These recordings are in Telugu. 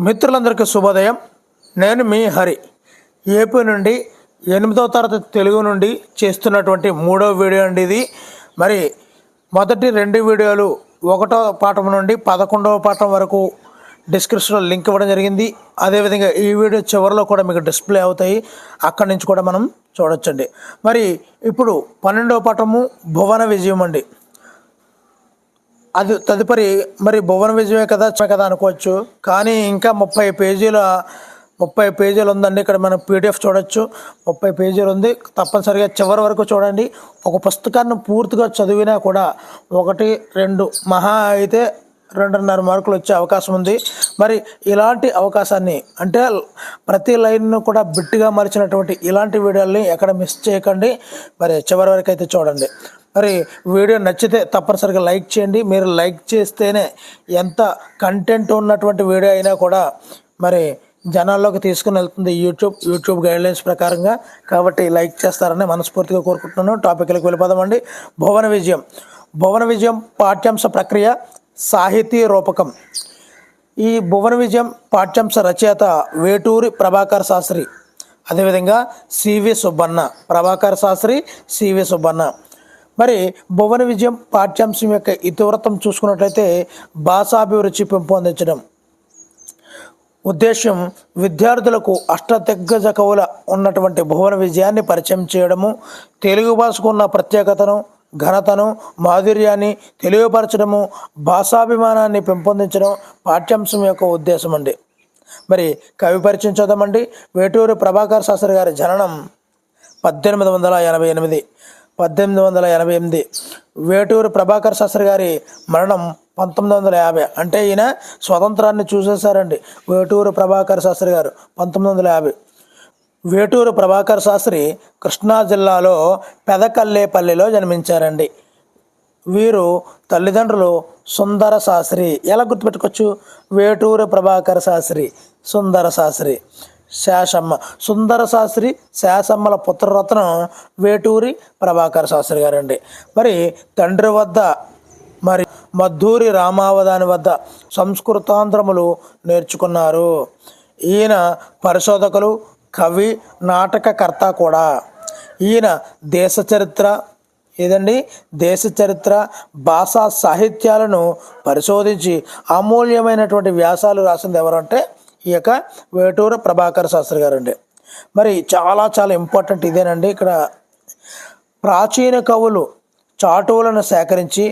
మిత్రులందరికీ శుభోదయం. నేను మీ హరి. ఏపీ నుండి ఎనిమిదవ తరగతి తెలుగు నుండి చేస్తున్నటువంటి మూడో వీడియో అండి ఇది. మరి మొదటి రెండు వీడియోలు ఒకటో పాఠం నుండి పదకొండవ పాఠం వరకు డిస్క్రిప్షన్లో లింక్ ఇవ్వడం జరిగింది. అదేవిధంగా ఈ వీడియో చివరిలో కూడా మీకు డిస్ప్లే అవుతాయి. అక్కడి నుంచి కూడా మనం చూడొచ్చండి. మరి ఇప్పుడు పన్నెండవ పాఠము భువన విజయం అండి. అది తదుపరి మరి భువన విజయమే కదా కదా అనుకోవచ్చు. కానీ ఇంకా ముప్పై పేజీల ముప్పై పేజీలు ఉందండి. ఇక్కడ మనం పీడిఎఫ్ చూడొచ్చు. ముప్పై పేజీలు ఉంది. తప్పనిసరిగా చివరి వరకు చూడండి. ఒక పుస్తకాన్ని పూర్తిగా చదివినా కూడా ఒకటి రెండు మహా అయితే రెండున్నర మార్కులు వచ్చే అవకాశం ఉంది. మరి ఇలాంటి అవకాశాన్ని అంటే ప్రతి లైన్ను కూడా బిట్టిగా మలిచినటువంటి ఇలాంటి వీడియోల్ని ఎక్కడ మిస్ చేయకండి. మరి చివరి వరకు అయితే చూడండి. మరి వీడియో నచ్చితే తప్పనిసరిగా లైక్ చేయండి. మీరు లైక్ చేస్తేనే ఎంత కంటెంట్ ఉన్నటువంటి వీడియో అయినా కూడా మరి జనాల్లోకి తీసుకుని వెళ్తుంది యూట్యూబ్. యూట్యూబ్ గైడ్లైన్స్ ప్రకారంగా కాబట్టి లైక్ చేస్తారని మనస్ఫూర్తిగా కోరుకుంటున్నాను. టాపిక్లకు వెళ్ళిపోదామండి. భువన విజయం. భువన విజయం పాఠ్యాంశ ప్రక్రియ సాహితీ రూపకం. ఈ భువన విజయం పాఠ్యాంశ రచయిత వేటూరి ప్రభాకర్ శాస్త్రి. అదేవిధంగా సివి సుబ్బన్న. ప్రభాకర్ శాస్త్రి సివి సుబ్బన్న. మరి భువన విజయం పాఠ్యాంశం యొక్క ఇతివృత్తం చూసుకున్నట్లయితే భాషాభిరుచి పెంపొందించడం. ఉద్దేశం విద్యార్థులకు అష్టదిగ్గజ కవుల ఉన్నటువంటి భువన విజయాన్ని పరిచయం చేయడము తెలుగు భాషకు ఉన్న ప్రత్యేకతను ఘనతను మాధుర్యాన్ని తెలియపరచడము భాషాభిమానాన్ని పెంపొందించడం పాఠ్యాంశం యొక్క ఉద్దేశం అండి మరి కవి పరిచయం చూద్దామండి. వేటూరు ప్రభాకర్ శాస్త్రి గారి జననం పద్దెనిమిది వందల ఎనభై ఎనిమిది. పద్దెనిమిది వందల ఎనభై ఎనిమిది. వేటూరు ప్రభాకర్ శాస్త్రి గారి మరణం పంతొమ్మిది వందల యాభై. అంటే ఈయన స్వతంత్రాన్ని చూసేశారండి వేటూరు ప్రభాకర్ శాస్త్రి గారు పంతొమ్మిది వందల యాభై. వేటూరు ప్రభాకర్ శాస్త్రి కృష్ణా జిల్లాలో పెదకల్లేపల్లిలో జన్మించారండి. వీరు తల్లిదండ్రులు సుందర శాస్త్రి. ఎలా గుర్తుపెట్టుకోవచ్చు? వేటూరు ప్రభాకర్ శాస్త్రి సుందర శాస్త్రి. శాసమ్మ. సుందర శాస్త్రి శాసమ్మల పుత్రరత్నం వేటూరి ప్రభాకర్ శాస్త్రి గారండి. మరి తండ్రి వద్ద మరి మద్దూరి రామావధాని వద్ద సంస్కృతాంధ్రములు నేర్చుకున్నారు. ఈయన పరిశోధకులు కవి నాటకకర్త కూడా. ఈయన దేశ చరిత్ర ఏదండి? దేశ చరిత్ర భాషా సాహిత్యాలను పరిశోధించి అమూల్యమైనటువంటి వ్యాసాలు రాసింది ఎవరంటే ఈ యొక్క వేటూరు ప్రభాకర్ శాస్త్రి గారండి. మరి చాలా చాలా ఇంపార్టెంట్ ఇదేనండి. ఇక్కడ ప్రాచీన కవులు చాటువులను సేకరించి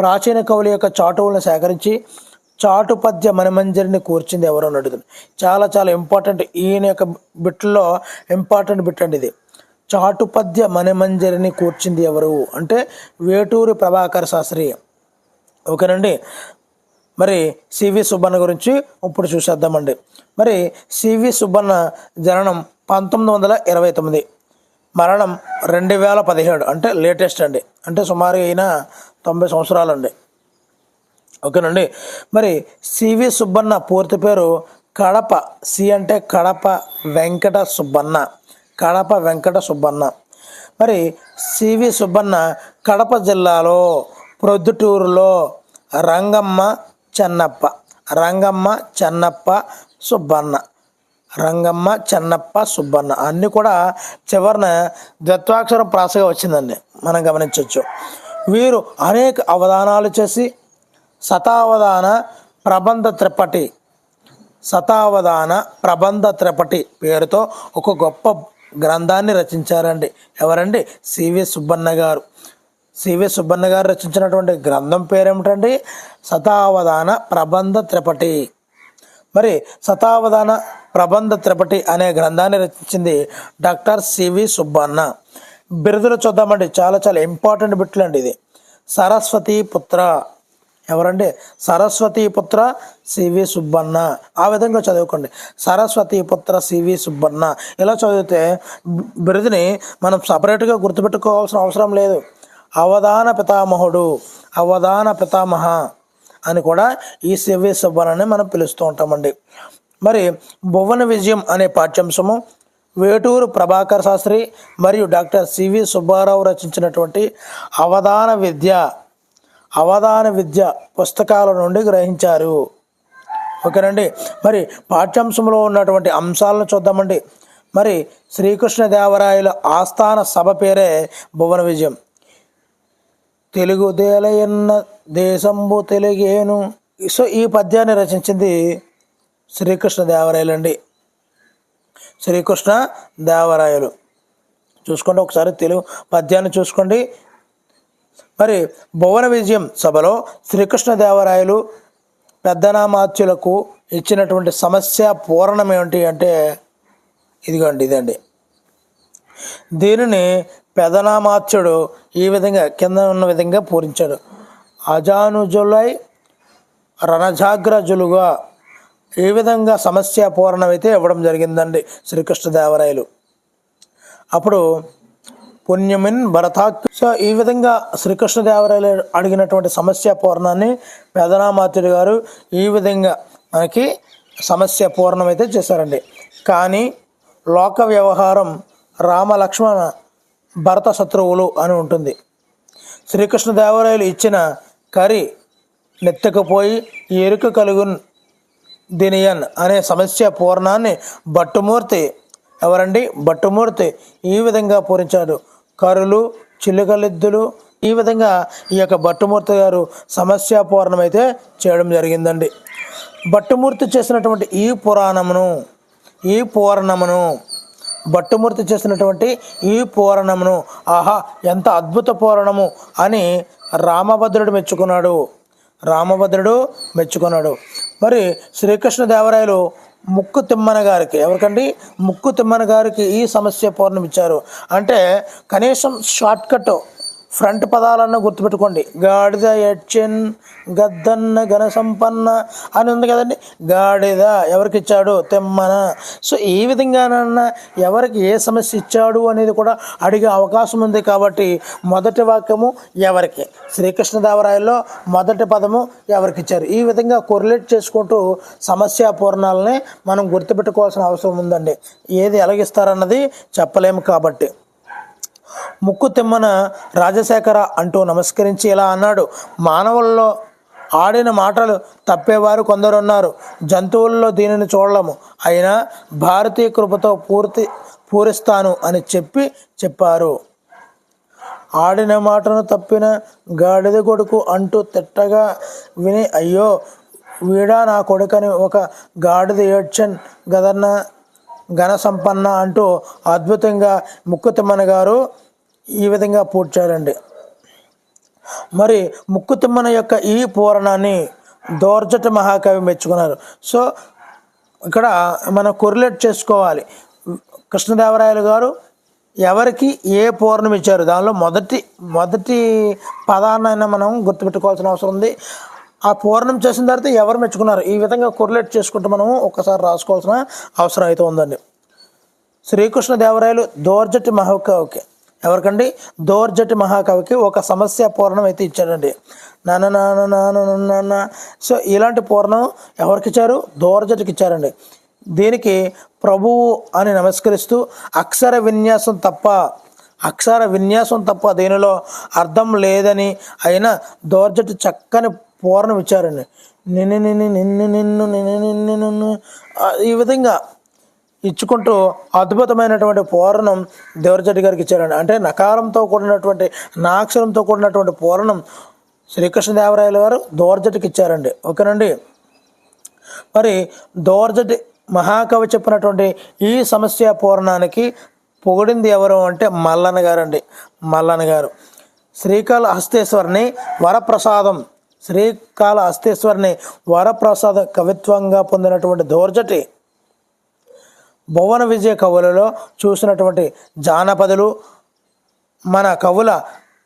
ప్రాచీన కవుల యొక్క చాటువులను సేకరించి చాటుపద్య మనమంజరిని మణిమంజరిని కూర్చింది ఎవరో అని అడుగుతుంది చాలా చాలా ఇంపార్టెంట్ ఈయన యొక్క బిట్లో ఇంపార్టెంట్ బిట్ అండి ఇది. చాటు పద్య మణిమంజరిని కూర్చింది ఎవరు? అంటే వేటూరి ప్రభాకర్ శాస్త్రి. ఓకేనండి? మరి సివి సుబ్బన్న గురించి ఇప్పుడు చూసేద్దామండి. మరి సివి సుబ్బన్న జననం పంతొమ్మిది వందల ఇరవై తొమ్మిది. మరణం రెండు వేల పదిహేడు అంటే లేటెస్ట్ అండి. అంటే సుమారు అయిన తొంభై సంవత్సరాలు అండి ఓకేనండి. మరి సివి సుబ్బన్న పూర్తి పేరు కడప. సి అంటే కడప వెంకట సుబ్బన్న. కడప వెంకట సుబ్బన్న. మరి సివి సుబ్బన్న కడప జిల్లాలో ప్రొద్దుటూరులో రంగమ్మ చెన్నప్ప రంగమ్మ చెన్నప్ప సుబ్బన్న. రంగమ్మ చెన్నప్ప సుబ్బన్న. అన్నీ కూడా చివరన ద్వత్వాక్షరం ప్రాసగా వచ్చిందండి. మనం గమనించవచ్చు వీరు అనేక అవధానాలు చేసి శతావధాన ప్రబంధ త్రిపటి శతావధాన ప్రబంధ త్రిపటి పేరుతో ఒక గొప్ప గ్రంథాన్ని రచించారండి. ఎవరండి? సివి సుబ్బన్న గారు. సివి సుబ్బన్న గారు రచించినటువంటి గ్రంథం పేరేమిటండి? శతావధాన ప్రబంధ త్రిపటి మరి శతావధాన ప్రబంధ త్రిపటి అనే గ్రంథాన్ని రచించింది డాక్టర్ సివి సుబ్బన్న. బిరుదులు చూద్దామండి. చాలా చాలా ఇంపార్టెంట్ బిట్లు అండి ఇది. సరస్వతి పుత్ర. ఎవరండి? సరస్వతి పుత్ర సివి సుబ్బన్న. ఆ విధంగా చదువుకోండి. సరస్వతి పుత్ర సివి సుబ్బన్న. ఇలా చదివితే బిరుదుని మనం సపరేట్గా గుర్తుపెట్టుకోవాల్సిన అవసరం లేదు. అవధాన పితామహుడు అవధాన పితామహ అని కూడా ఈ సివి సుబ్బనని మనం పిలుస్తూ ఉంటామండి. మరి భువన విజయం అనే పాఠ్యాంశము వేటూరు ప్రభాకర్ శాస్త్రి మరియు డాక్టర్ సివి సుబ్బారావు రచించినటువంటి అవధాన విద్య అవధాన విద్య పుస్తకాల నుండి గ్రహించారు. ఓకేనండి? మరి పాఠ్యాంశంలో ఉన్నటువంటి అంశాలను చూద్దామండి. మరి శ్రీకృష్ణదేవరాయల ఆస్థాన సభ పేరే భువన విజయం. తెలుగు దేలయన్న దేశంబు తెలుగేను. సో ఈ పద్యాన్ని రచించింది శ్రీకృష్ణ దేవరాయలండి. శ్రీకృష్ణ దేవరాయలు. చూసుకోండి ఒకసారి తెలుగు పద్యాన్ని చూసుకోండి. మరి భువన విజయం సభలో శ్రీకృష్ణ దేవరాయలు పెద్దనామాత్యులకు ఇచ్చినటువంటి సమస్య పూరణం ఏమిటి అంటే ఇదిగోండి ఇదండి. దీనిని పెదనామాత్యుడు ఈ విధంగా కింద ఉన్న విధంగా పూరించాడు. అజానుజులై రణజాగ్రజులుగా ఈ విధంగా సమస్య పూరణమైతే ఇవ్వడం జరిగిందండి శ్రీకృష్ణదేవరాయలు. అప్పుడు పుణ్యమిన్ భరతాక్ సో ఈ విధంగా శ్రీకృష్ణదేవరాయలు అడిగినటువంటి సమస్య పూర్ణాన్ని పెదనామాత్యుడు గారు ఈ విధంగా మనకి సమస్య పూర్ణమైతే చేశారండి. కానీ లోక వ్యవహారం రామ లక్ష్మణ భరత శత్రువులు అని ఉంటుంది. శ్రీకృష్ణదేవరాయలు ఇచ్చిన కరి నెత్తకపోయి ఎరుక కలుగు దినియన్ అనే సమస్య పూర్ణాన్ని భట్టుమూర్తి ఎవరండి? భట్టుమూర్తి ఈ విధంగా పూరించాడు. కరులు చిలుకలిద్దులు ఈ విధంగా ఈ యొక్క భట్టుమూర్తి గారు సమస్య పూర్ణమైతే చేయడం జరిగిందండి. భట్టుమూర్తి చేసినటువంటి ఈ పురాణమును ఈ పూర్ణమును భట్టుమూర్తి చేసినటువంటి ఈ పూరణమును. ఆహా ఎంత అద్భుత పూరణము అని రామభద్రుడు మెచ్చుకున్నాడు. రామభద్రుడు మెచ్చుకున్నాడు. మరి శ్రీకృష్ణదేవరాయలు ముక్కు తిమ్మన గారికి ఎవరికండి? ముక్కు తిమ్మన గారికి ఈ సమస్య పూర్ణమిచ్చారు. అంటే కనీసం షార్ట్ కట్ ఫ్రంట్ పదాలన్నా గుర్తుపెట్టుకోండి. గాడిద ఎడ్చెన్ గద్దన్న ఘన సంపన్న అని ఉంది కదండి. గాడిద ఎవరికి ఇచ్చాడు? తెమ్మన. సో ఈ విధంగానన్నా ఎవరికి ఏ సమస్య ఇచ్చాడు అనేది కూడా అడిగే అవకాశం ఉంది కాబట్టి మొదటి వాక్యము ఎవరికి? శ్రీకృష్ణదేవరాయల్లో మొదటి పదము ఎవరికి ఇచ్చారు? ఈ విధంగా కొరిలేట్ చేసుకుంటూ సమస్య పూర్ణాలని మనం గుర్తుపెట్టుకోవాల్సిన అవసరం ఉందండి. ఏది ఎలాగిస్తారన్నది చెప్పలేము కాబట్టి. ముక్కు తిమ్మన రాజశేఖర అంటూ నమస్కరించి ఇలా అన్నాడు. మానవుల్లో ఆడిన మాటలు తప్పేవారు కొందరున్నారు. జంతువుల్లో దీనిని చూడలేము. అయినా భారతీయ కృపతో పూర్తి పూరిస్తాను అని చెప్పి చెప్పారు. ఆడిన మాటను తప్పిన గాడిద కొడుకు అంటూ తిట్టగా విని అయ్యో వీడా నా కొడుకని ఒక గాడిద ఏడ్చన్ గదన్న ఘన సంపన్న అంటూ అద్భుతంగా ముక్కుతిమ్మన గారు ఈ విధంగా పూడ్చారండి మరి ముక్కుతిమ్మన యొక్క ఈ పూరణాన్ని దోర్జట మహాకవి మెచ్చుకున్నారు. సో ఇక్కడ మనం కొరిలేట్ చేసుకోవాలి. కృష్ణదేవరాయలు గారు ఎవరికి ఏ పూర్ణం ఇచ్చారు? దానిలో మొదటి మొదటి పదాన్నైనా మనం గుర్తుపెట్టుకోవాల్సిన అవసరం ఉంది. ఆ పూర్ణం చేసిన తర్వాత ఎవరు మెచ్చుకున్నారు? ఈ విధంగా కొరిలేట్ చేసుకుంటూ మనము ఒకసారి రాసుకోవాల్సిన అవసరం అయితే ఉందండి. శ్రీకృష్ణ దేవరాయలు దోర్జటి మహాకవికి ఎవరికండి దోర్జటి మహాకవికి ఒక సమస్య పూర్ణం అయితే ఇచ్చాడండి నాన్న నాన్న నాన్న నాన్న సో ఇలాంటి పూర్ణం ఎవరికి ఇచ్చారు దోర్జటికి ఇచ్చారండి దీనికి ప్రభువు అని నమస్కరిస్తూ అక్షర విన్యాసం తప్ప అక్షర విన్యాసం తప్ప దీనిలో అర్థం లేదని అయినా దోర్జటి చక్కని పూర్ణం ఇచ్చారండి నిన్ను నిన్ను నిన్ను నిన్ను నిన్ను నిన్ను నిన్ను ఈ విధంగా ఇచ్చుకుంటూ అద్భుతమైనటువంటి పూరణం దేవరజటి గారికి ఇచ్చారండి. అంటే నకారంతో కూడినటువంటి నాక్షరంతో కూడినటువంటి పూరణం శ్రీకృష్ణదేవరాయలు గారు దోర్జటికి ఇచ్చారండి. ఓకేనండి? మరి దోర్జటి మహాకవి చెప్పినటువంటి ఈ సమస్య పూరణానికి పొగిడింది ఎవరు అంటే మల్లన్న గారండి. మల్లన్న గారు. శ్రీకాళ హస్తేశ్వరిని వరప్రసాదం శ్రీకాళ హస్తేశ్వరిని వరప్రసాద కవిత్వంగా పొందినటువంటి దోర్జటి భువన విజయ కవులలో చూసినటువంటి జానపదులు మన కవుల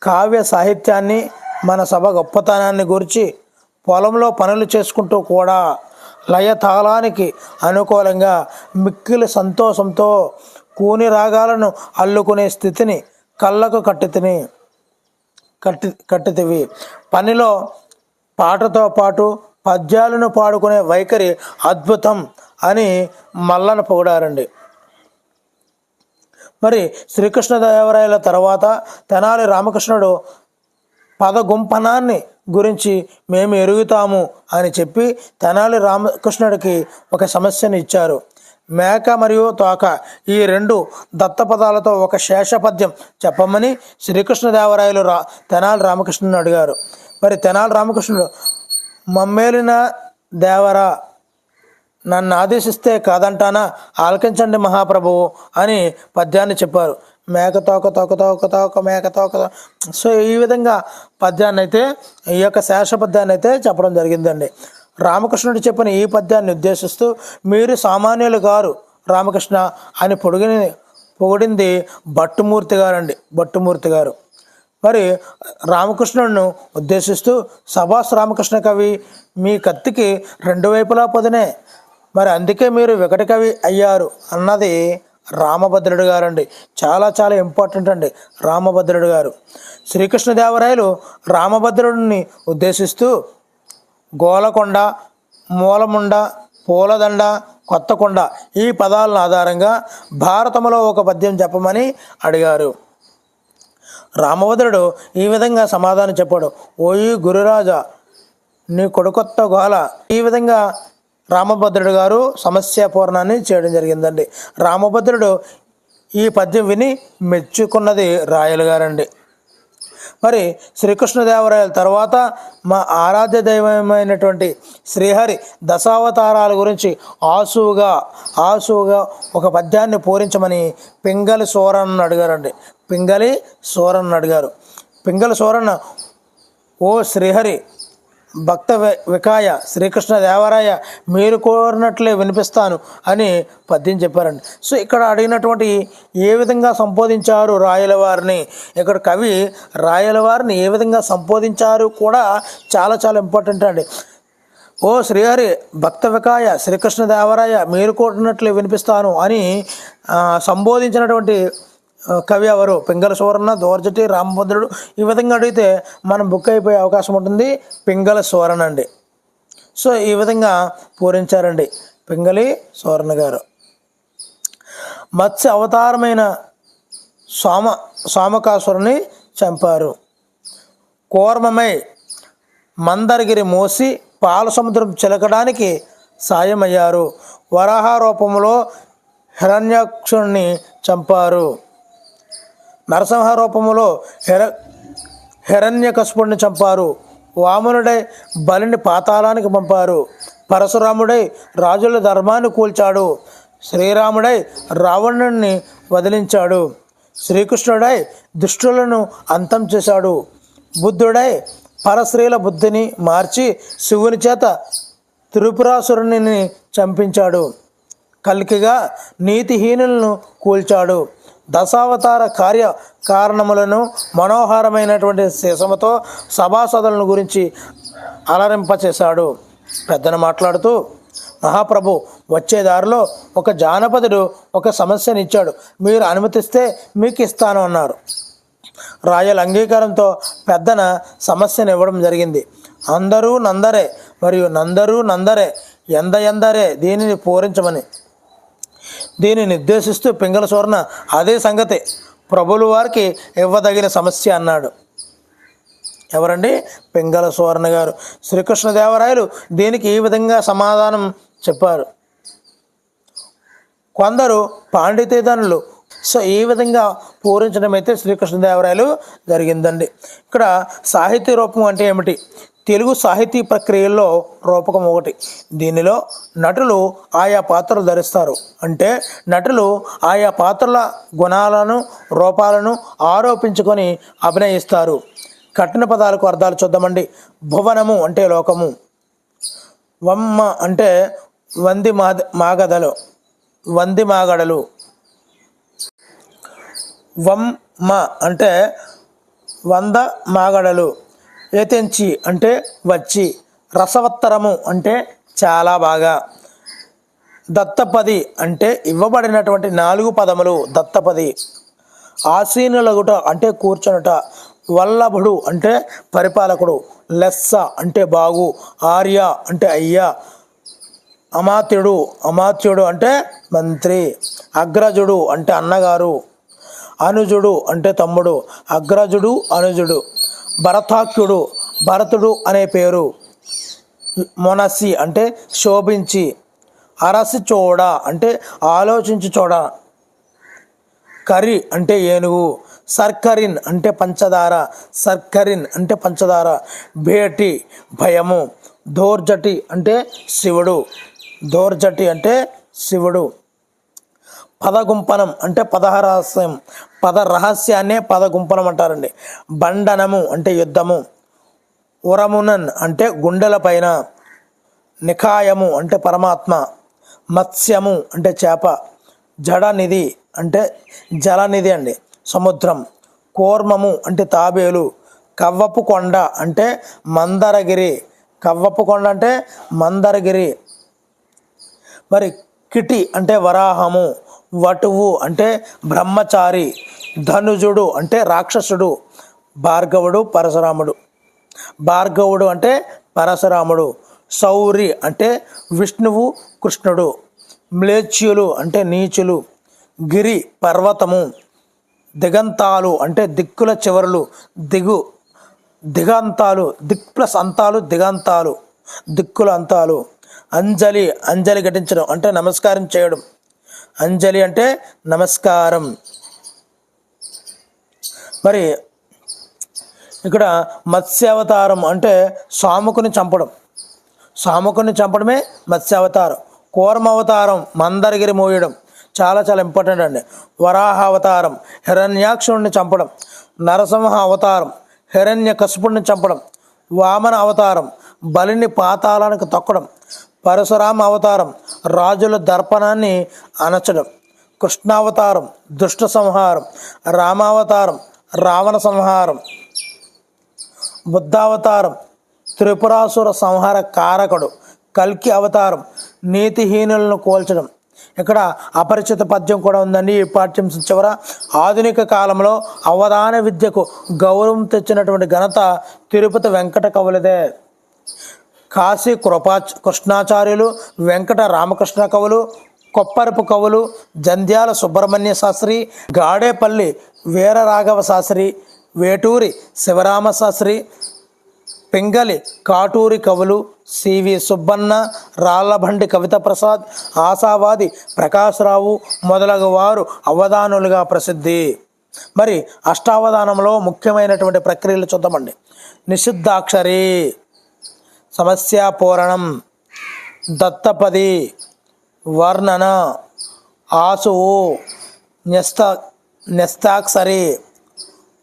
కావ్య సాహిత్యాన్ని మన సభ గొప్పతనాన్ని గురించి పొలంలో పనులు చేసుకుంటూ కూడా లయ తాళానికి అనుకూలంగా మిక్కిలి సంతోషంతో కూని రాగాలను అల్లుకునే స్థితిని కళ్ళకు కట్టితిని కట్టి కట్టితివి పనిలో పాటతో పాటు పద్యాలను పాడుకునే వైఖరి అద్భుతం. అని మల్లన పొగిడారండి. మరి శ్రీకృష్ణదేవరాయల తర్వాత తెనాలి రామకృష్ణుడు పదగుంపనాన్ని గురించి మేము ఎరుగుతాము అని చెప్పి తెనాలి రామకృష్ణుడికి ఒక సమస్యను ఇచ్చారు. మేక మరియు తోక ఈ రెండు దత్తపదాలతో ఒక శేషపద్యం చెప్పమని శ్రీకృష్ణదేవరాయలు రా తెనాలి రామకృష్ణుని అడిగారు. మరి తెనాలి రామకృష్ణుడు మమ్మేలిన దేవరా నన్ను ఆదేశిస్తే కాదంటానా? ఆలకించండి మహాప్రభువు అని పద్యాన్ని చెప్పారు. మేక తోక తోక తోక తోక మేక తోక. సో ఈ విధంగా పద్యాన్ని అయితే ఈ యొక్క శేష పద్యాన్ని అయితే చెప్పడం జరిగిందండి. రామకృష్ణుడు చెప్పిన ఈ పద్యాన్ని ఉద్దేశిస్తూ మీరు సామాన్యులు గారు రామకృష్ణ అని పొడిగిన పొగిడింది భట్టుమూర్తి గారండి భట్టుమూర్తి గారు. మరి రామకృష్ణుడిను ఉద్దేశిస్తూ సభాస్ రామకృష్ణ కవి మీ కత్తికి రెండు వైపులా పొదినే మరి అందుకే మీరు వికటకవి అయ్యారు అన్నది రామభద్రుడు గారు అండి చాలా చాలా ఇంపార్టెంట్ అండి రామభద్రుడు గారు. శ్రీకృష్ణదేవరాయలు రామభద్రుడిని ఉద్దేశిస్తూ గోలకొండ మూలముండ పూలదండ కొత్తకొండ ఈ పదాలను ఆధారంగా భారతంలో ఒక పద్యం చెప్పమని అడిగారు. రామభద్రుడు ఈ విధంగా సమాధానం చెప్పాడు. ఓయి గురురాజా నీ కొడుకొత్త గోల ఈ విధంగా రామభద్రుడు గారు సమస్య పూర్ణాన్ని చేయడం జరిగిందండి. రామభద్రుడు ఈ పద్యం విని మెచ్చుకున్నది రాయలు గారండి. మరి శ్రీకృష్ణదేవరాయల తర్వాత మా ఆరాధ్య దైవమైనటువంటి శ్రీహరి దశావతారాల గురించి ఆసువుగా ఆసువుగా ఒక పద్యాన్ని పూరించమని పింగలి సూరన్ అడిగారండి. పింగలి సూరన్ అడిగారు. పింగలి సూరన్ ఓ శ్రీహరి భక్త వి- వికాయ శ్రీకృష్ణ దేవరాయ మీరు కోరినట్లే వినిపిస్తాను అని పద్యం చెప్పారండి. సో ఇక్కడ అడిగినటువంటి ఏ విధంగా సంబోధించారు రాయల వారిని? ఇక్కడ కవి రాయల వారిని ఏ విధంగా సంబోధించారు కూడా చాలా చాలా ఇంపార్టెంట్ అండి. ఓ శ్రీహరి భక్త వికాయ శ్రీకృష్ణ దేవరాయ మీరు కోరినట్లే వినిపిస్తాను అని సంబోధించినటువంటి కవి ఎవరు? పింగళ సువర్ణ దోర్జటి రామభద్రుడు. ఈ విధంగా అడిగితే మనం బుక్ అయిపోయే అవకాశం ఉంటుంది. పింగళ సువర్ణ అండి. సో ఈ విధంగా పూరించారండి పింగళి సువర్ణ గారు. మత్స్య అవతారమైన సోమ సోమకాసురుని చంపారు. కూర్మమై మందరగిరి మోసి పాల సముద్రం చిలకడానికి సాయమయ్యారు. వరాహ రూపంలో హిరణ్యాక్షుణ్ణి చంపారు. నరసింహ రూపములో హిర హిరణ్యకశపుడిని చంపారు. వామనుడై బలిని పాతాళానికి పంపారు. పరశురాముడై రాజుల ధర్మాన్ని కూల్చాడు. శ్రీరాముడై రావణుణ్ణి వదిలించాడు శ్రీకృష్ణుడై దుష్టులను అంతం చేశాడు. బుద్ధుడై పరశ్రీల బుద్ధిని మార్చి శివుని చేత త్రిపురాసురుని చంపించాడు. కలికిగా నీతిహీనులను కూల్చాడు. దశావతార కార్య కారణములను మనోహరమైనటువంటి శేషముతో సభాసదులను గురించి అలరింపచేశాడు. పెద్దను మాట్లాడుతూ మహాప్రభు వచ్చే దారిలో ఒక జానపదుడు ఒక సమస్యని ఇచ్చాడు మీరు అనుమతిస్తే మీకు ఇస్తాను అన్నారు. రాయల అంగీకారంతో పెద్దన సమస్యను ఇవ్వడం జరిగింది. అందరూ నందరే మరియు నందరూ నందరే ఎంద ఎందరే దీనిని పూరించమని దీన్ని నిర్దేశిస్తూ పింగళ సువర్ణ అదే సంగతి. ప్రభులు వారికి ఇవ్వదగిన సమస్య అన్నాడు. ఎవరండి? పింగళ సువర్ణ గారు. శ్రీకృష్ణదేవరాయలు దీనికి ఈ విధంగా సమాధానం చెప్పారు. కొందరు పాండితీధనులు సో ఈ విధంగా పూరించడం అయితే శ్రీకృష్ణదేవరాయలు జరిగిందండి. ఇక్కడ సాహిత్య రూపం అంటే ఏమిటి? తెలుగు సాహితీ ప్రక్రియల్లో రూపకం ఒకటి. దీనిలో నటులు ఆయా పాత్రలు ధరిస్తారు. అంటే నటులు ఆయా పాత్రల గుణాలను రూపాలను ఆరోపించుకొని అభినయిస్తారు. కఠిన పదాలకు అర్థాలు చూద్దామండి. భువనము అంటే లోకము. వమ్మ అంటే వంది మాద మాగదలు వంది మాగడలు. వమ్మ అంటే వంద మాగడలు. ఏతెంచి అంటే వచ్చి. రసవత్తరము అంటే చాలా బాగా. దత్తపది అంటే ఇవ్వబడినటువంటి నాలుగు పదములు దత్తపది. ఆసీనులగుట అంటే కూర్చొనుట. వల్లభుడు అంటే పరిపాలకుడు. లెస్స అంటే బాగు. ఆర్య అంటే అయ్యా. అమాత్యుడు అమాత్యుడు అంటే మంత్రి. అగ్రజుడు అంటే అన్నగారు. అనుజుడు అంటే తమ్ముడు. అగ్రజుడు అనుజుడు. భరతాఖ్యుడు భరతుడు అనే పేరు మొనసి అంటే శోభించి అరసి చూడ అంటే ఆలోచించి చూడ కరి అంటే ఏనుగు సర్కరిన్ అంటే పంచదార సర్కరిన్ అంటే పంచదార భేటి భయము దోర్జటి అంటే శివుడు దోర్జటి అంటే శివుడు పదగుంపనం అంటే పదహారాస్యం పద రహస్యాన్నే పదగుంపనం అంటారండి బండనము అంటే యుద్ధము ఉరమునన్ అంటే గుండెల పైన అంటే పరమాత్మ మత్స్యము అంటే చేప జడనిధి అంటే జలనిధి అండి సముద్రం కోర్మము అంటే తాబేలు కవ్వపు కొండ అంటే మందరగిరి కవ్వపు కొండ అంటే మందరగిరి. మరి కిటి అంటే వరాహము వటువు అంటే బ్రహ్మచారి ధనుజుడు అంటే రాక్షసుడు భార్గవుడు పరశురాముడు. భార్గవుడు అంటే పరశురాముడు సౌరి అంటే విష్ణువు కృష్ణుడు మ్లేచ్యులు అంటే నీచులు గిరి పర్వతము దిగంతాలు అంటే దిక్కుల చివరలు దిగు దిగంతాలు దిక్ ప్లస్ అంతాలు దిగంతాలు దిక్కుల అంతాలు అంజలి అంజలి ఘటించడం అంటే నమస్కారం చేయడం. అంజలి అంటే నమస్కారం. మరి ఇక్కడ మత్స్యావతారం అంటే సాముకుని చంపడం. సాముకుని చంపడమే మత్స్యావతారం. కూర్మావతారం మందరగిరి మోయడం. చాలా చాలా ఇంపార్టెంట్ అండి. వరాహ అవతారం హిరణ్యాక్షుడిని చంపడం. నరసింహ అవతారం హిరణ్య కసుపుడిని చంపడం. వామన అవతారం బలిని పాతాళానికి తొక్కడం. పరశురామ అవతారం రాజుల దర్పణాన్ని అణచడం కృష్ణావతారం దుష్ట సంహారం రామావతారం రావణ సంహారం బుద్ధావతారం త్రిపురాసుర సంహార కారకుడు కల్కి అవతారం నీతిహీనులను కోల్చడం. ఇక్కడ అపరిచిత పద్యం కూడా ఉందండి ఈ పాఠ్యం చివర. ఆధునిక కాలంలో అవధాన విద్యకు గౌరవం తెచ్చినటువంటి ఘనత తిరుపతి వెంకట కవులదే. కాశీ కృపా కృష్ణాచార్యులు వెంకట రామకృష్ణ కవులు కొప్పరపు కవులు జంధ్యాల సుబ్రహ్మణ్య శాస్త్రి గాడేపల్లి వీరరాఘవ శాస్త్రి వేటూరి శివరామ శాస్త్రి పింగలి కాటూరి కవులు సివి సుబ్బన్న రాళ్ళబండి కవిత ప్రసాద్ ఆశావాది ప్రకాశ్రావు మొదలగు వారు అవధానులుగా ప్రసిద్ధి. మరి అష్టావధానంలో ముఖ్యమైనటువంటి ప్రక్రియలు చూద్దామండి. నిషిద్ధాక్షరి. సమస్యాపూరణం దత్తపది వర్ణన ఆసువు న్యస్త న్యస్తాక్షరి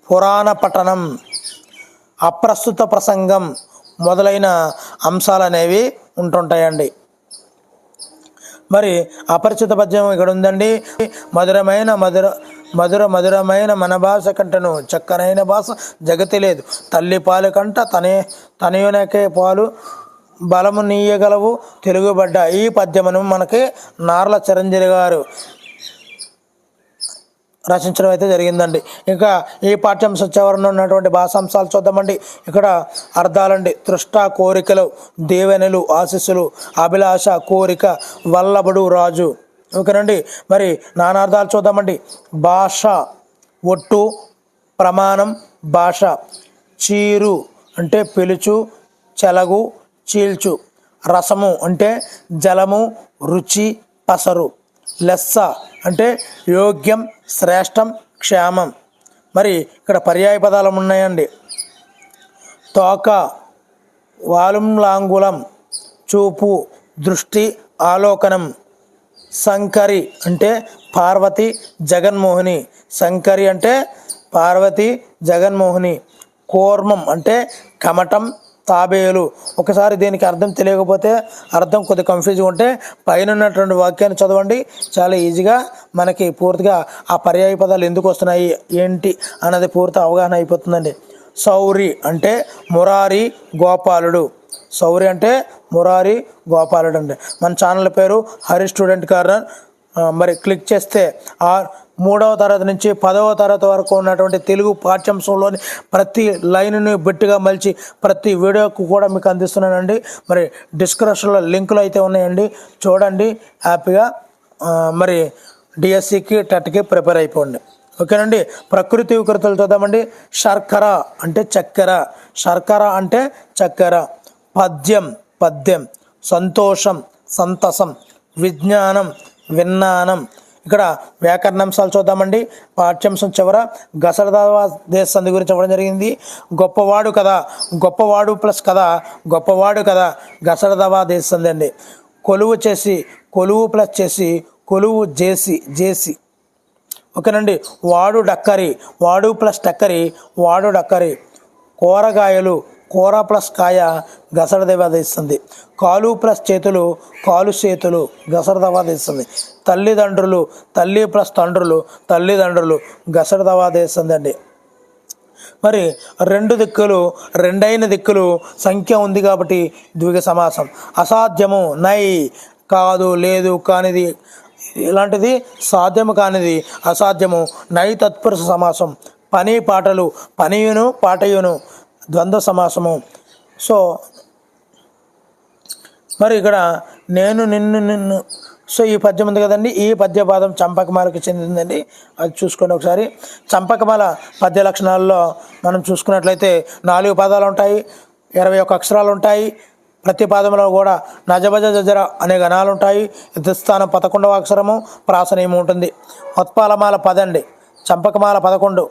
పురాణ పఠనం అప్రస్తుత ప్రసంగం మొదలైన అంశాలు అనేవి ఉంటుంటాయండి. మరి అపరిచిత పద్యం ఇక్కడ ఉందండి మధురమైన మధుర మధుర మధురమైన మన భాష కంటను చక్కనైన భాష జగతి లేదు. తల్లి పాలు కంట తనే తనయునకే పాలు బలము నీయగలవు తెలుగుబడ్డ. ఈ పద్యమును మనకి నార్ల చిరంజీవి గారు రచించడం అయితే జరిగిందండి. ఇంకా ఈ పాఠ్యాంశ చివరన ఉన్నటువంటి భాషాంశాలు చూద్దామండి. ఇక్కడ అర్థాలండి. తృష్ట కోరికలు దేవెనలు ఆశీస్సులు అభిలాష కోరిక వల్లభుడు రాజు. ఓకేనండి మరి నానార్థాలు చూద్దామండి. భాష ఒట్టు ప్రమాణం భాష చీరు అంటే పిలుచు చెలగు చీల్చు. రసము అంటే జలము రుచి పసరు. లెస్స అంటే యోగ్యం శ్రేష్టం క్షేమం. మరి ఇక్కడ పర్యాయ పదాలు ఉన్నాయండి. తోక వాలుంలాంగులం చూపు దృష్టి ఆలోకనం. శంకరి అంటే పార్వతి జగన్మోహిని. శంకరి అంటే పార్వతి జగన్మోహిని. కూర్మం అంటే కమటం తాబేలు. ఒకసారి దీనికి అర్థం తెలియకపోతే అర్థం కొద్ది కన్ఫ్యూజ్గా ఉంటే పైన ఉన్నటువంటి వాక్యాన్ని చదవండి. చాలా ఈజీగా మనకి పూర్తిగా ఆ పర్యాయ పదాలు ఎందుకు వస్తున్నాయి ఏంటి అన్నది పూర్తి అవగాహన అయిపోతుందండి. సౌరి అంటే మురారి గోపాలుడు. సౌరి అంటే మురారి గోపాలుడు అండి. మన ఛానల్ పేరు హరి స్టూడెంట్ కార్నర్. మరి క్లిక్ చేస్తే ఆ మూడవ తరగతి నుంచి పదవ తరగతి వరకు ఉన్నటువంటి తెలుగు పాఠ్యాంశంలోని ప్రతి లైన్ని బిట్టుగా మలిచి ప్రతి వీడియోకు కూడా మీకు అందిస్తున్నానండి. మరి డిస్క్రిప్షన్లో లింకులు అయితే ఉన్నాయండి. చూడండి హ్యాపీగా. మరి డిఎస్సికి టెట్కి ప్రిపేర్ అయిపోండి. ఓకేనండి? ప్రకృతి వికృతులు చూద్దామండి. శర్కర అంటే చక్కెర. శర్కర అంటే చక్కెర. పద్యం పద్యం. సంతోషం సంతసం. విజ్ఞానం విన్నానం. ఇక్కడ వ్యాకరణాంశాలు చూద్దామండి. పాఠ్యాంశం చివర గసరదావా దేశంది గురించి చెప్పడం జరిగింది. గొప్పవాడు కదా గొప్పవాడు ప్లస్ కదా గొప్పవాడు కదా గసరదావా దేశంది అండి. కొలువు చేసి కొలువు ప్లస్ చేసి కొలువు జేసి జేసి ఓకేనండి. వాడు డక్కరి వాడు ప్లస్ డక్కరి వాడు డక్కరి. కూరగాయలు కూర ప్లస్ కాయ గసడ దేవాదిస్తుంది కాలు ప్లస్ చేతులు కాలు చేతులు గసడ దవాదిస్తుంది తల్లిదండ్రులు తల్లి ప్లస్ తండ్రులు తల్లిదండ్రులు గసడ దవాదేస్తుంది అండి మరి రెండు దిక్కులు రెండైన దిక్కులు సంఖ్య ఉంది కాబట్టి ద్విగ సమాసం. అసాధ్యము నై కాదు లేదు కానిది ఇలాంటిది సాధ్యము కానిది అసాధ్యము. నై తత్పురుష సమాసం. పని పాటలు పనియును పాటయును ద్వంద్వ సమాసము. సో మరి ఇక్కడ నేను నిన్ను నిన్ను సో ఈ పద్యం ఉంది కదండి. ఈ పద్యపాదం చంపకమాలకు చెందిందండి. అది చూసుకోండి ఒకసారి. చంపకమాల పద్య లక్షణాల్లో మనం చూసుకున్నట్లయితే నాలుగు పదాలు ఉంటాయి ఇరవై ఒక్క అక్షరాలు ఉంటాయి. ప్రతి పాదంలో కూడా నజబజ జజర అనే గణాలు ఉంటాయి. స్థానం పదకొండవ అక్షరము ప్రాసనీయం ఉంటుంది. ఉత్పాలమాల పదండి. చంపకమాల పదకొండు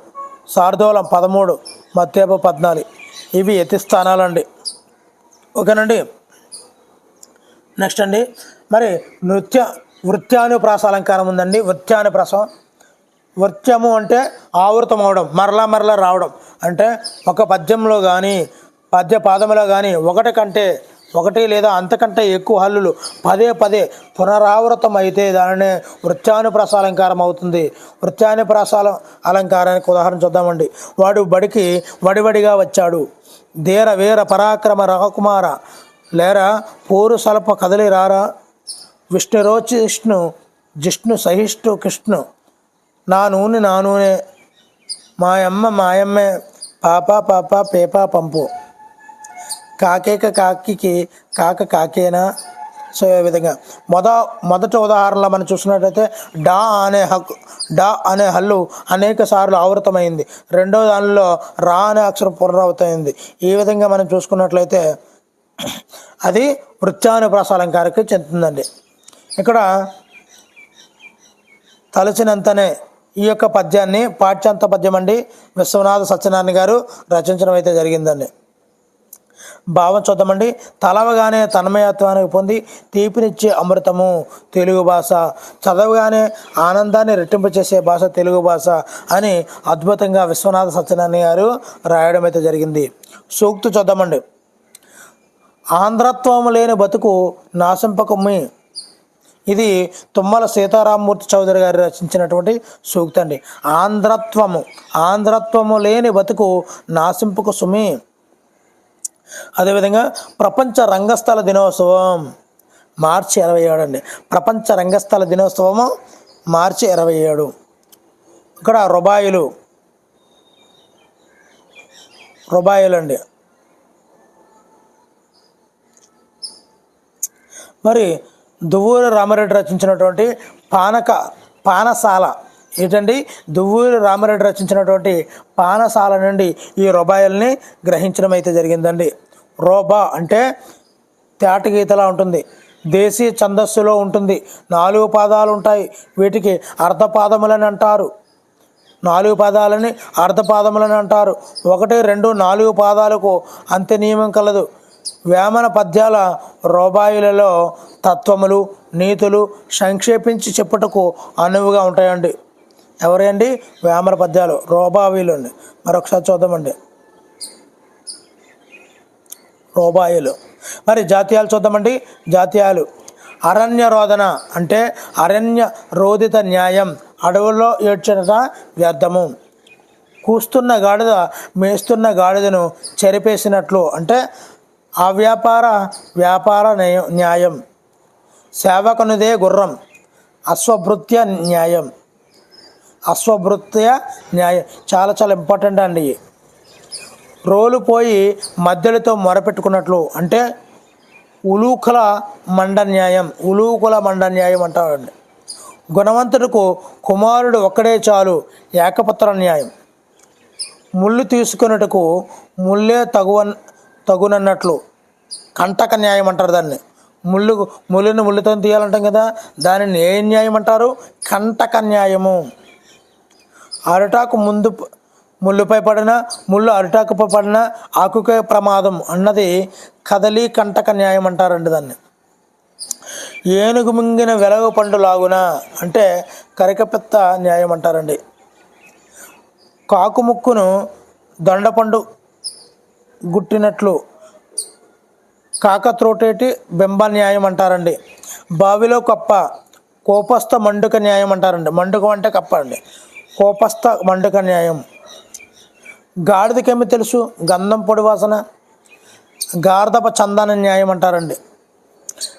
శార్దూలం పదమూడు మత్తేప పద్నాలుగు. ఇవి యతి స్థానాలండి. ఓకేనండి? నెక్స్ట్ అండి. మరి నృత్య వృత్యానుప్రాస అలంకారం ఉందండి. వృత్యానుప్రాసం. వృత్యము అంటే ఆవృతం అవడం మరలా మరలా రావడం. అంటే ఒక పద్యంలో కానీ పద్య పాదములో కానీ ఒకటి కంటే ఒకటి లేదా అంతకంటే ఎక్కువ హల్లులు పదే పదే పునరావృతం అయితే దానినే వృత్యానుప్రాస అలంకారం అవుతుంది. వృత్యానుప్రాస అలంకారానికి ఉదాహరణ చూద్దామండి. వాడు బడికి వడివడిగా వచ్చాడు. ధీర వీర పరాక్రమ రహకుమార లేరా పోరు సలప కదలి రారా? విష్ణురోచి విష్ణు జిష్ణు సహిష్ణు కృష్ణు. నా నూనె నా నూనె మాయమ్మ మాయమ్మే పాప పాప పేపా పంపు. కాకేక కాకికి కాక కాకేనా? సో ఈ విధంగా? మొద మొదటి ఉదాహరణలో మనం చూసినట్లయితే డా అనే హక్కు డా అనే హల్లు అనేక సార్లు ఆవృతమైంది. రెండో దానిలో రా అనే అక్షరం పునరావృతమైంది. ఈ విధంగా మనం చూసుకున్నట్లయితే అది వృత్యానుప్రాస అలంకారకి చెందుతుందండి. ఇక్కడ తలచినంతనే ఈ యొక్క పద్యాన్ని పాఠ్యాంత పద్యం అండి విశ్వనాథ సత్యనారాయణ గారు రచించడం అయితే జరిగిందండి. భావం చూద్దామండి. తలవగానే తన్మయత్వానికి పొంది తీపినిచ్చే అమృతము తెలుగు భాష. చదవగానే ఆనందాన్ని రెట్టింపు చేసే భాష తెలుగు భాష అని అద్భుతంగా విశ్వనాథ సత్యనారాయణ గారు రాయడం అయితే జరిగింది. సూక్తి చూద్దామండి. ఆంధ్రత్వం లేని బతుకు నాశంపకమ్మి. ఇది తుమ్మల సీతారామమూర్తి చౌదరి గారు రచించినటువంటి సూక్తి అండి ఆంధ్రత్వము ఆంధ్రత్వము లేని బతుకు నాశింపుకు సుమి అదేవిధంగా ప్రపంచ రంగస్థల దినోత్సవం మార్చి ఇరవై ఏడు అండి. ప్రపంచ రంగస్థల దినోత్సవము మార్చి ఇరవై ఏడు. ఇక్కడ రుబాయిలు. రుబాయిలు అండి మరి దువ్వూరి రామారెడ్డి రచించినటువంటి పానక పానసాల ఏంటండి? దువ్వూరి రామారెడ్డి రచించినటువంటి పానసాల నుండి ఈ రొబాయిల్ని గ్రహించడం అయితే జరిగిందండి. రోబా అంటే తేటగీతలా ఉంటుంది. దేశీ ఛందస్సులో ఉంటుంది. నాలుగు పాదాలు ఉంటాయి. వీటికి అర్ధపాదములని అంటారు. నాలుగు పాదాలని అర్ధపాదములని అంటారు. ఒకటి రెండు నాలుగు పాదాలకు అంత్య నియమం కలదు. వేమన పద్యాల రోబాయిలలో తత్వములు నీతులు సంక్షేపించి చెప్పుటకు అనువుగా ఉంటాయండి. ఎవరండి వేమన పద్యాలు. రోబాయిలు అండి మరొకసారి చూద్దామండి. రోబాయిలు. మరి జాతీయాలు చూద్దామండి. జాతీయాలు. అరణ్య రోదన అంటే అరణ్య రోదిత న్యాయం. అడవుల్లో ఏడ్చడట వ్యర్థము. కూస్తున్న గాడిద మేస్తున్న గాడిదను చెరిపేసినట్లు అంటే అవ్యాపార వ్యాపార న్యాయం. సేవకునిదే గుర్రం. అశ్వభృత్య న్యాయం. అశ్వభృత్య న్యాయం చాలా చాలా ఇంపార్టెంట్ అండి. రోలు పోయి మధ్యలతో మొరపెట్టుకున్నట్లు అంటే ఉలూకుల మండ న్యాయం ఉలూకుల మండ న్యాయం అంటారండి. గుణవంతుడికు కుమారుడు ఒక్కడే చాలు ఏకపత్ర న్యాయం. ముళ్ళు తీసుకున్నట్టుకు ముళ్ళే తగువ తగునన్నట్లు కంటక న్యాయం అంటారు దాన్ని. ముళ్ళు ముళ్ళుని ముళ్ళుతో తీయాలంటాం కదా దానిని ఏ న్యాయం అంటారు? కంటక న్యాయము. అరటాకు ముందు ముళ్ళుపై పడిన ముళ్ళు అరటాకుపై పడిన ఆకుకే ప్రమాదం అన్నది కదలి కంటక న్యాయం అంటారండి దాన్ని. ఏనుగు మింగిన వెలగ పండు లాగున అంటే కరికపెత్త న్యాయం అంటారండి. కాకుముక్కును దొండపండు గుట్టినట్లు కాకత్రోటేటి బెంబ న్యాయం అంటారండి. బావిలో కప్ప కోపస్థ మండుక న్యాయం అంటారండి. మండుక అంటే కప్ప అండి. కోపస్థ మండక న్యాయం. గాడిదకేమి తెలుసు? గంధం పొడి వాసన. గార్దప చందన న్యాయం అంటారండి.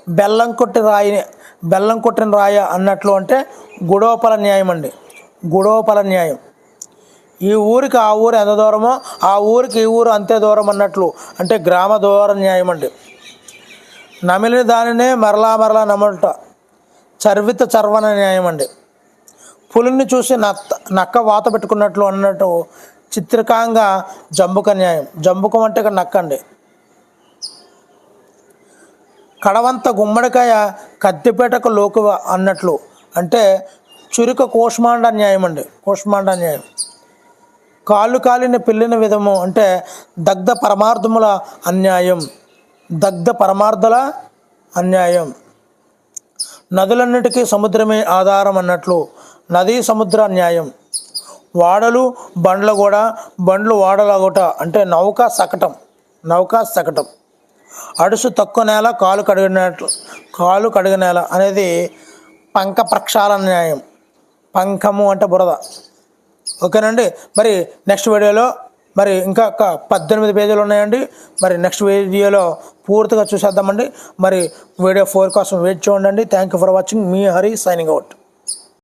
బెల్లం కొట్టి రాయి బెల్లం కొట్టిన రాయ అన్నట్లు అంటే గుడోపల న్యాయం అండి. గుడోపల న్యాయం. ఈ ఊరికి ఆ ఊరు ఎంత దూరమో ఆ ఊరికి ఈ ఊరు అంతే దూరం అన్నట్లు అంటే గ్రామ దూర న్యాయం అండి. నమిలిన దానినే మరలా మరలా నమలట. చర్విత చర్వన న్యాయం అండి. పులిని చూసి నత్త నక్క వాత పెట్టుకున్నట్లు అన్నట్టు చిత్రకాంగా జంబుక న్యాయం. జంబుకం అంటే ఇక్కడ నక్క అండి. కడవంత గుమ్మడికాయ కత్తిపేటకు లోకువ అన్నట్లు. అంటే చురుక కోష్మాండ న్యాయం అండి. కోష్మాండ న్యాయం. కాళ్ళు కాలిన పిల్లిన విధము అంటే దగ్ధ పరమార్థముల అన్యాయం. దగ్ధ పరమార్థుల అన్యాయం. నదులన్నిటికీ సముద్రమే ఆధారం అన్నట్లు. నదీ సముద్ర న్యాయం. వాడలు బండ్ల కూడా బండ్లు వాడలాగుట అంటే నౌక సకటం నౌక సకటం. అడుసు తక్కువ నేల కాలు కడిగినట్లు కాలు కడిగిన నేల అనేది పంక ప్రక్షాళన న్యాయం. పంకము అంటే బురద. ఓకేనండి? మరి నెక్స్ట్ వీడియోలో మరి ఇంకా ఒక పద్దెనిమిది పేజీలు ఉన్నాయండి. మరి నెక్స్ట్ వీడియోలో పూర్తిగా చూసేద్దామండి. మరి వీడియో ఫోర్ కోసం వెయిట్ చూడండి థ్యాంక్ యూ ఫర్ వాచింగ్ మీ హరి సైనింగ్ అవుట్.